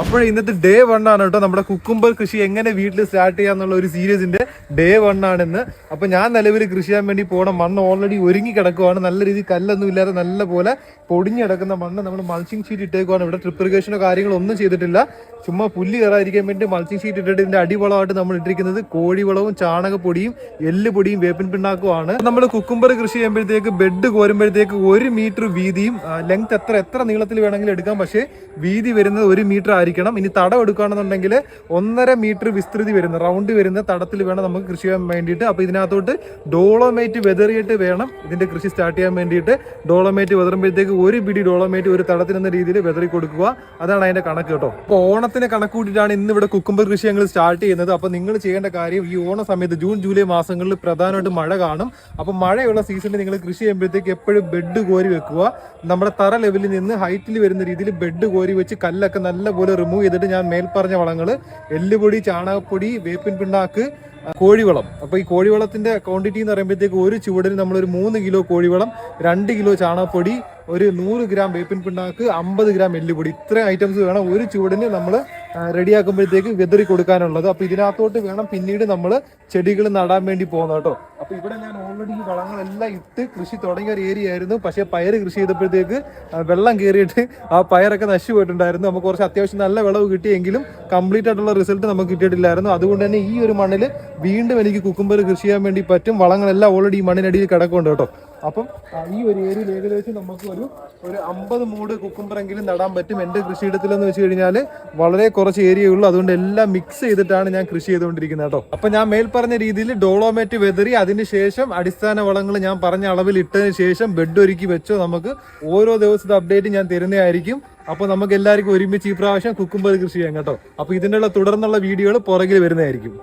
അപ്പോൾ ഇന്നത്തെ day one ആണ് കേട്ടോ. നമ്മുടെ കുക്കുംബർ കൃഷി എങ്ങനെ വീട്ടിൽ സ്റ്റാർട്ട് ചെയ്യാന്നുള്ള ഒരു സീരീസിന്റെ ഡേ വൺ ആണെന്ന് അപ്പൊ ഞാൻ നിലവിൽ കൃഷി ചെയ്യാൻ വേണ്ടി പോകണം മണ്ണ് ഓൾറെഡി ഒരുങ്ങി കിടക്കുവാണ്. നല്ല രീതിയിൽ കല്ലൊന്നും ഇല്ലാതെ നല്ല പോലെ പൊടിഞ്ഞു കിടക്കുന്ന മണ്ണ് നമ്മൾ മൾച്ചിങ് ഷീറ്റ് ഇട്ടേക്കുവാണ്. ഇവിടെ ട്രിപ്പ് കാര്യങ്ങളോ ഒന്നും ചെയ്തിട്ടില്ല. ചുമ്മാ പുല്ല് കയറാതിരിക്കാൻ വേണ്ടി മൾച്ചിങ് ഷീറ്റ് ഇട്ടിട്ട് ഇതിന്റെ അടിവളമായിട്ട് നമ്മൾ ഇട്ടിരിക്കുന്നത് കോഴിവളവും ചാണകപ്പൊടിയും എല്ലുപൊടിയും വേപ്പിൻ പിണ്ണാക്കുമാണ്. നമ്മൾ കുക്കുംബർ കൃഷി ചെയ്യുമ്പോഴത്തേക്ക് ബെഡ് കോരുമ്പോഴത്തേക്ക് ഒരു മീറ്റർ വീതിയും ലെങ്ത് എത്ര എത്ര നീളത്തിൽ വേണമെങ്കിലും എടുക്കാം. പക്ഷേ വീതി വരുന്നത് ഒരു മീറ്റർ ആയിരിക്കണം. ഇനി തടം എടുക്കുകയാണെന്നുണ്ടെങ്കിൽ ഒന്നര മീറ്റർ വിസ്തൃതി വരുന്ന റൗണ്ട് വരുന്ന തടത്തിൽ വേണം നമുക്ക് കൃഷി ചെയ്യാൻ വേണ്ടിയിട്ട്. അപ്പോൾ ഇതിനകത്തോട്ട് ഡോളോമേറ്റ് വെതറിയിട്ട് വേണം ഇതിന്റെ കൃഷി സ്റ്റാർട്ട് ചെയ്യാൻ വേണ്ടിയിട്ട്. ഡോളോമേറ്റ് വെതറുമ്പോഴത്തേക്ക് ഒരു പിടി ഡോളോമേറ്റ് ഒരു തടത്തിൽ എന്ന രീതിയിൽ വെതറി കൊടുക്കുക അതാണ് അതിന്റെ കണക്ക് കേട്ടോ. അപ്പോൾ ഓണത്തിന് കണക്കൂട്ടിയിട്ടാണ് ഇന്ന് ഇവിടെ കുക്കുംബർ കൃഷി ഞങ്ങൾ സ്റ്റാർട്ട് ചെയ്യുന്നത്. അപ്പോൾ നിങ്ങൾ ചെയ്യേണ്ട കാര്യം ഈ ഓണ സമയത്ത് ജൂൺ ജൂലൈ മാസങ്ങളിൽ പ്രധാനമായിട്ട് മഴ കാണും. അപ്പോൾ മഴയുള്ള സീസണിൽ നിങ്ങൾ കൃഷി ചെയ്യുമ്പോഴത്തേക്ക് എപ്പോഴും ബെഡ് കോരി വെക്കുക. നമ്മുടെ തറ ലെവലിൽ നിന്ന് ഹൈറ്റിൽ വരുന്ന രീതിയിൽ ബെഡ് കോരി വെച്ച് കല്ലൊക്കെ നല്ലപോലെ റിമൂവ് ചെയ്തിട്ട് ഞാൻ മേൽപ്പറഞ്ഞ വളങ്ങൾ എല്ലുപൊടി ചാണകപ്പൊടി വേപ്പിൻ പിണ്ണാക്ക് കോഴിവളം. അപ്പോൾ ഈ കോഴിവളത്തിന്റെ ക്വാണ്ടിറ്റി എന്ന് പറയുമ്പോഴത്തേക്ക് ഒരു ചുവടിന് നമ്മൾ ഒരു മൂന്ന് കിലോ കോഴിവളം രണ്ട് കിലോ ചാണകപ്പൊടി ഒരു നൂറ് ഗ്രാം വേപ്പിൻ പിണ്ണാക്ക് അമ്പത് ഗ്രാം എല്ലുപൊടി. ഇത്രയും ഐറ്റംസ് വേണം ഒരു ചൂടിന് നമ്മൾ റെഡിയാക്കുമ്പോഴത്തേക്ക് വെതറി കൊടുക്കാനുള്ളത്. അപ്പോൾ ഇതിനകത്തോട്ട് വേണം പിന്നീട് നമ്മൾ ചെടികൾ നടാൻ വേണ്ടി പോകുന്നത് കേട്ടോ. അപ്പോൾ ഇവിടെ ഞാൻ ഓൾറെഡി ഈ വളങ്ങളെല്ലാം ഇട്ട് കൃഷി തുടങ്ങിയ ഒരു ഏരിയ ആയിരുന്നു. പക്ഷേ പയർ കൃഷി ചെയ്തപ്പോഴത്തേക്ക് വെള്ളം കയറിയിട്ട് ആ പയറൊക്കെ നശിച്ചു പോയിട്ടുണ്ടായിരുന്നു. നമുക്ക് കുറച്ച് അത്യാവശ്യം നല്ല വിളവ് കിട്ടിയെങ്കിലും കംപ്ലീറ്റ് ആയിട്ടുള്ള റിസൾട്ട് നമുക്ക് കിട്ടിയിട്ടില്ലായിരുന്നു. അതുകൊണ്ട് തന്നെ ഈ ഒരു മണ്ണിൽ വീണ്ടും എനിക്ക് കുക്കുംബർ കൃഷി ചെയ്യാൻ വേണ്ടി പറ്റും. വളങ്ങളെല്ലാം ഓൾറെഡി ഈ മണ്ണിനടിയിൽ കിടക്കുന്നുണ്ട് കേട്ടോ. അപ്പം ഈ ഒരു ഏരിയയിൽ ഏകദേശം നമുക്ക് ഒരു ഒരു അമ്പത് മൂട് കുക്കുംബറെങ്കിലും നടാൻ പറ്റും എന്റെ കൃഷിയിടത്തിലെന്ന് വെച്ച് കഴിഞ്ഞാൽ വളരെ കുറച്ച് ഏരിയ ഉള്ളൂ. അതുകൊണ്ട് എല്ലാം മിക്സ് ചെയ്തിട്ടാണ് ഞാൻ കൃഷി ചെയ്തുകൊണ്ടിരിക്കുന്നത് കേട്ടോ. അപ്പം ഞാൻ മേൽ പറഞ്ഞ രീതിയിൽ ഡോളോമേറ്റ് വെതറി അതിനുശേഷം അടിസ്ഥാന വളങ്ങൾ ഞാൻ പറഞ്ഞ അളവിൽ ഇട്ടതിന് ശേഷം ബെഡ് ഒരുക്കി വെച്ചോ നമുക്ക് ഓരോ ദിവസത്തെ അപ്ഡേറ്റ് ഞാൻ തരുന്നതായിരിക്കും. അപ്പോൾ നമുക്ക് എല്ലാവർക്കും ഒരുമിച്ച് ഈ പ്രാവശ്യം കുക്കുംബർ കൃഷി ചെയ്യാം കേട്ടോ. അപ്പോൾ ഇതിനുള്ള തുടർന്നുള്ള വീഡിയോകൾ പുറകിൽ വരുന്നതായിരിക്കും.